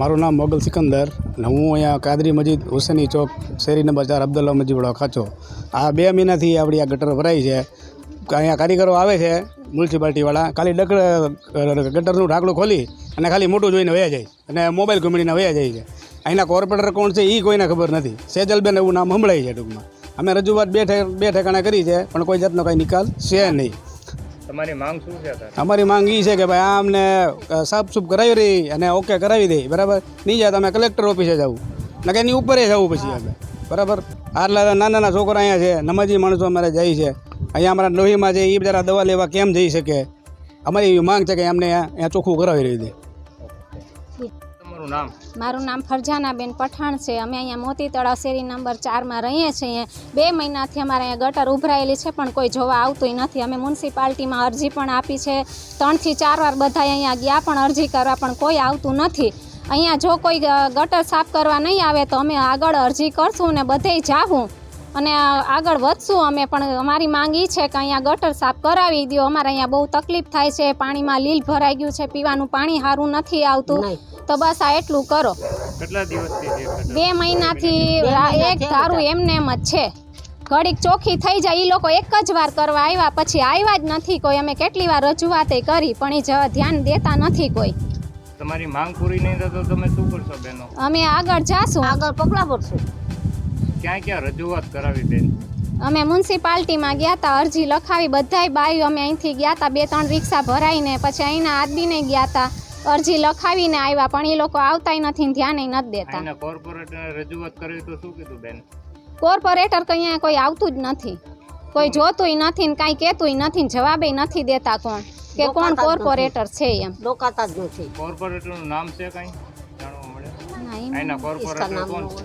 મારું નામ? મોગલ સિકંદર અને હું અહીંયા કાદરી મસ્જિદ હુસેની ચોક શેરી નંબર ચાર અબ્દુલ્લા મજીવાળો ખાચો. આ બે મહિનાથી આપણી આ ગટર ભરાઈ છે. અહીંયા કારીગરો આવે છે, મ્યુનિસિપાલિટીવાળા. ખાલી ડકડ ગટરનું ઢાંકણું ખોલી અને ખાલી મોટું જોઈને વયા જાય. અને મોબાઈલ ઘૂમીને વયા જાય છે. અહીંના કોર્પોરેટર કોણ છે એ કોઈને ખબર નથી. સેજલબેન એવું નામ સંભળાય છે ટૂંકમાં. અમે રજૂઆત બે બે ઠેકાણા કરી છે, પણ કોઈ જાતનો કાંઈ નિકાલ છે નહીં. તમારી માંગ શું છે અમારી માંગ એ છે કે ભાઈ આ અમને સાફસૂફ કરાવી રહી અને ઓકે કરાવી દે બરાબર? નહીં જાય તો અમે કલેક્ટર ઓફિસે જવું નકે એની ઉપરે જવું પછી અમે બરાબર? આટલા નાના નાના છોકરા અહીંયા છે નમાજી માણસો અમારે જાય છે. અહીંયા અમારા લોહીમાં છે એ બિચારા દવા લેવા કેમ જઈ શકે? અમારી એવી માંગ છે કે અમને અહીંયા ચોખ્ખું કરાવી રહી દે. તમારું નામ? મારું નામ ફરજાનાબેન પઠાણ છે. અમે અહીંયા મોતી તળાવ શેરી નંબર ચારમાં રહીએ છીએ. બે મહિનાથી અમારે અહીંયા ગટર ઉભરાયેલી છે પણ કોઈ જોવા આવતું નથી. અમે મ્યુનિસિપાલિટીમાં અરજી પણ આપી છે. ત્રણથી ચાર વાર બધા અહીંયા ગયા પણ અરજી કરવા પણ કોઈ આવતું નથી. અહીંયા જો કોઈ ગટર સાફ કરવા નહીં આવે તો અમે આગળ અરજી કરશું ને બધે જાવું અને આગળ વધશું અમે પણ અમારી માંગ એ છે કે અહીંયા ગટર સાફ કરાવી દો અમારે અહીંયા બહુ તકલીફ થાય છે. પાણીમાં લીલ ભરાઈ ગયું છે પીવાનું પાણી સારું નથી આવતું. તો બસ આ એટલું કરો. કેટલા દિવસથી બે મહિનાથી એક ધારું એમને એમ જ છે. ઘડીક ચોખ્ખી થઈ જાય એ લોકો એક જ વાર કરવા આવ્યા પછી આવ્યા જ નથી કોઈ. અમે કેટલી વાર રજૂઆતે કરી પણ એ જ ધ્યાન દેતા નથી કોઈ. તમારી માંગ પૂરી નહીં થતો તમે શું કરશો બેનો? અમે આગળ જાશું. આગળ પગલા ભરશું. ક્યાં ક્યાં રજૂઆત કરાવી બેન? અમે મ્યુનિસિપાલિટીમાં ગયા હતા અરજી લખાવી બધાય બાયું અમે અહીંથી ગયા હતા બે ત્રણ રિક્ષા ભરાઈને પછી અહીંના આદમીને ગયા હતા અરજી લખાવીને આવ્યા પણ એ લોકો આવતાય નથી ને ધ્યાને નથી દેતા. અહીંના કોર્પોરેટરને રજૂઆત કરવી તો શું કીધું બેન? કોર્પોરેટર કઈ અહીંયા કોઈ આવતું જ નથી. કોઈ જોતુંય નથી ને કાંઈ કહેતુંય નથી ને જવાબે નથી દેતા કોણ કે કોણ. કોર્પોરેટર છે એમ. રોકાતા જ નથી. કોર્પોરેટરનું નામ છે કાંઈ? જાણવા મળે ના, એના કોર્પોરેટર કોણ છે.